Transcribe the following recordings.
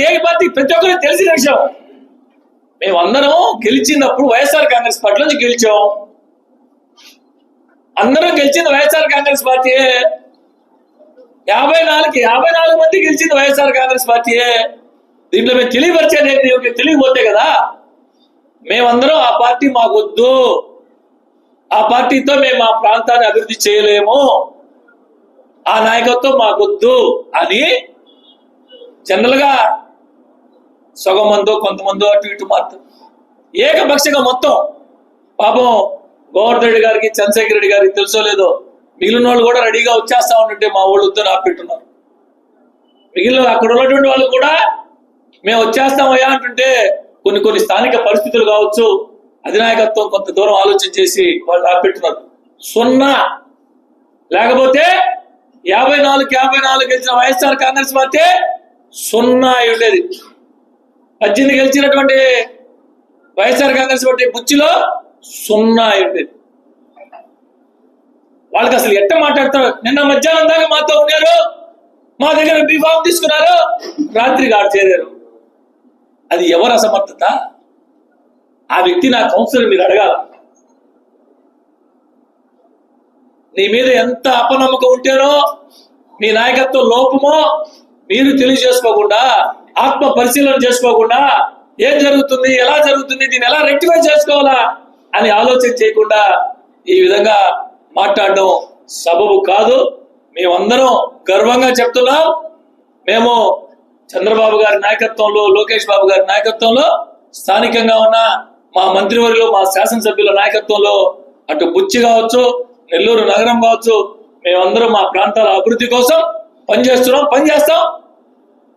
ఏ party ప్రతి ఒక్కరికి తెలిసిన విషయం. మేమందరం గెలిచినప్పుడు వైఎస్ఆర్ కాంగ్రెస్ పార్టీ నుంచి గెలిచాం. అందరం గెలిచింది వైఎస్ఆర్ కాంగ్రెస్ పార్టీయే యాభై నాలుగు యాభై నాలుగు మంది గెలిచింది వైఎస్ఆర్ కాంగ్రెస్ పార్టీయే దీంట్లో మేము తెలియపరిచేది ఏంటి? ఒక తెలియపోతే కదా? మేమందరం ఆ పార్టీ మాకొద్దు ఆ పార్టీతో మేము ఆ ప్రాంతాన్ని అభివృద్ధి చేయలేము. ఆ నాయకత్వం మాకొద్దు అని జనరల్గా సగం మందో కొంతమందో అటు ఇటు మాత్రం ఏకపక్షంగా మొత్తం పాపం గోవర్ధన్ రెడ్డి గారికి చంద్రశేఖర్ రెడ్డి గారికి తెలుసో లేదో మిగిలిన వాళ్ళు కూడా రెడీగా వచ్చేస్తా ఉంటుంటే మా వాళ్ళు వద్దని ఆపెట్టున్నారు మిగిలిన అక్కడ ఉన్నటువంటి వాళ్ళు కూడా మేము వచ్చేస్తామయ్యా అంటుంటే కొన్ని కొన్ని స్థానిక పరిస్థితులు కావచ్చు అధినాయకత్వం కొంత దూరం ఆలోచన చేసి వాళ్ళు ఆపెట్టున్నారు సున్నా. లేకపోతే యాభై నాలుగు యాభై నాలుగు గెలిచిన వైఎస్ఆర్ కాంగ్రెస్ పార్టీ సున్నా అయి ఉండేది. పద్దెనిమిది గెలిచినటువంటి వైఎస్ఆర్ కాంగ్రెస్ పార్టీ బుచ్చిలో సున్నా ఉండేది వాళ్ళకి అసలు ఎట్ట మాట్లాడతారు? నిన్న మధ్యాహ్నం దాకా మాతో ఉన్నారు. మా దగ్గర బీఫామ్ తీసుకున్నారు. రాత్రి ఆడు చేరారు. అది ఎవరు అసమర్థత? ఆ వ్యక్తి నా కౌన్సిలర్ మీరు అడగాల. నీ మీద ఎంత అపనమ్మకం ఉంటేనో మీ నాయకత్వం లోపమో మీరు తెలియజేసుకోకుండా ఆత్మ పరిశీలన చేసుకోకుండా ఏం జరుగుతుంది ఎలా జరుగుతుంది దీన్ని ఎలా రెక్టిఫై చేసుకోవాలా అని ఆలోచన చేయకుండా ఈ విధంగా మాట్లాడడం సబబు కాదు. మేమందరం గర్వంగా చెప్తున్నాం. మేము చంద్రబాబు గారి నాయకత్వంలో లోకేష్ బాబు గారి నాయకత్వంలో స్థానికంగా ఉన్న మా మంత్రివర్యులు మా శాసనసభ్యుల నాయకత్వంలో అటు బుచ్చి కావచ్చు నెల్లూరు నగరం కావచ్చు మేమందరం మా ప్రాంతాల అభివృద్ధి కోసం పనిచేస్తున్నాం పనిచేస్తాం.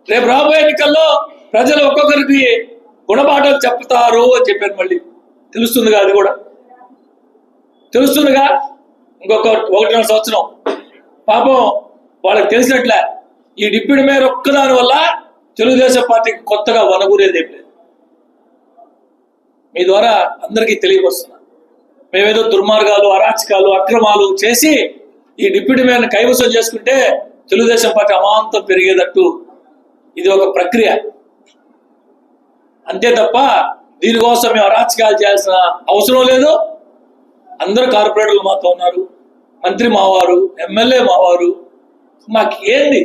రేపు రాబోయే ఎన్నికల్లో ప్రజలు ఒక్కొక్కరికి గుణపాఠాలు చెప్తారు అని చెప్పారు మళ్ళీ. తెలుస్తుందిగా అది కూడా. తెలుస్తుందిగా ఇంకొక ఒకటిన్నర సంవత్సరం. పాపం వాళ్ళకి తెలిసినట్లే ఈ డిప్యూటీ మేయర్ ఒక్కదాని వల్ల తెలుగుదేశం పార్టీకి కొత్తగా వనగూరేది లేదు. మీ ద్వారా అందరికీ తెలియవస్తున్నా మేమేదో దుర్మార్గాలు అరాచకాలు అక్రమాలు చేసి ఈ డిప్యూటీ మేయర్ని కైవసం చేసుకుంటే తెలుగుదేశం పార్టీ అమాంతం పెరిగేటట్టు ఇది ఒక ప్రక్రియ. అంతే తప్ప దీనికోసం మేము అరాచకాలు చేయాల్సిన అవసరం లేదు. అందరు కార్పొరేటర్లు మాతో ఉన్నారు. మంత్రి మావారు ఎమ్మెల్యే మావారు. మాకు ఏంది?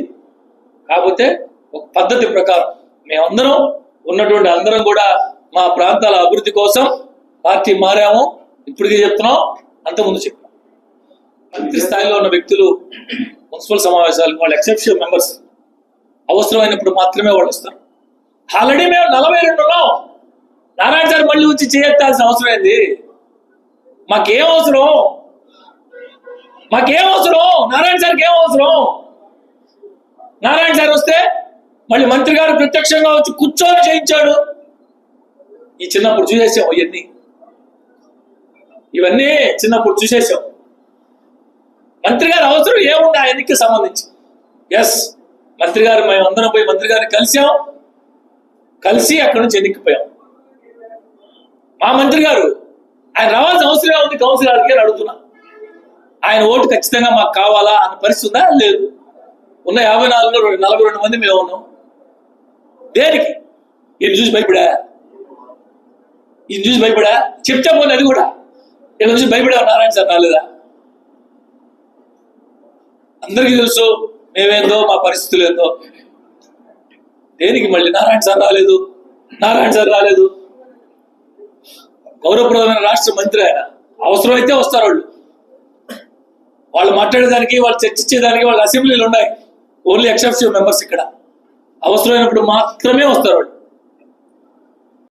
కాకపోతే ఒక పద్ధతి ప్రకారం మేమందరం ఉన్నటువంటి అందరం కూడా మా ప్రాంతాల అభివృద్ధి కోసం పార్టీ మారాము. ఇప్పటికీ చెప్తున్నాం అంతకుముందు చెప్పాం. మంత్రి స్థాయిలో ఉన్న వ్యక్తులు మున్సిపల్ సమావేశాలు వాళ్ళు ఎక్సెప్షన్ మెంబర్స్. అవసరమైనప్పుడు మాత్రమే వాళ్ళు వస్తారు. ఆల్రెడీ మేము నలభై రెండు ఉన్నాం. నారాయణ సార్ మళ్ళీ వచ్చి చేయెత్తాల్సిన అవసరం ఏంది? మాకేం అవసరం? మాకేం అవసరం? నారాయణ సార్కి ఏం అవసరం? నారాయణ సార్ వస్తే మళ్ళీ మంత్రి గారు ప్రత్యక్షంగా వచ్చి కూర్చొని చేయించాడు. ఈ చిన్నప్పుడు చూసేసాం ఇవన్నీ. ఇవన్నీ చిన్నప్పుడు చూసేసాం. మంత్రి గారి అవసరం ఏముంది ఆయనకి సంబంధించి? ఎస్ మంత్రి గారు మేము అందరం పోయి మంత్రి గారిని కలిసాం. కలిసి అక్కడి నుంచి ఎన్నికపోయాం మా మంత్రి గారు ఆయన రావాల్సిన అవసరం ఉంది? కౌన్సిల్ అని అడుగుతున్నా. ఆయన ఓటు ఖచ్చితంగా మాకు కావాలా అన్న పరిస్థితి ఉందా? లేదు. ఉన్న యాభై నాలుగులో రెండు- నలభై రెండు మంది మేము ఉన్నాం. దేనికి? ఈయన చూసి భయపడా? ఈయన చూసి భయపడా? చెప్తా పోనీ అది కూడా. ఈయన చూసి భయపడే? నారాయణ సార్ రాలేదా? అందరికీ తెలుసు మేమేందో మా పరిస్థితులు ఏందో. దేనికి మళ్ళీ నారాయణ సార్ రాలేదు? నారాయణ సార్ రాలేదు. గౌరవప్రదమైన రాష్ట్ర మంత్రి ఆయన. అవసరమైతే వస్తారు వాళ్ళు. వాళ్ళు మాట్లాడేదానికి వాళ్ళు చర్చించేదానికి వాళ్ళ అసెంబ్లీలు ఉన్నాయి. ఓన్లీ ఎక్సెప్టివ్ మెంబర్స్ ఇక్కడ. అవసరమైనప్పుడు మాత్రమే వస్తారు వాళ్ళు.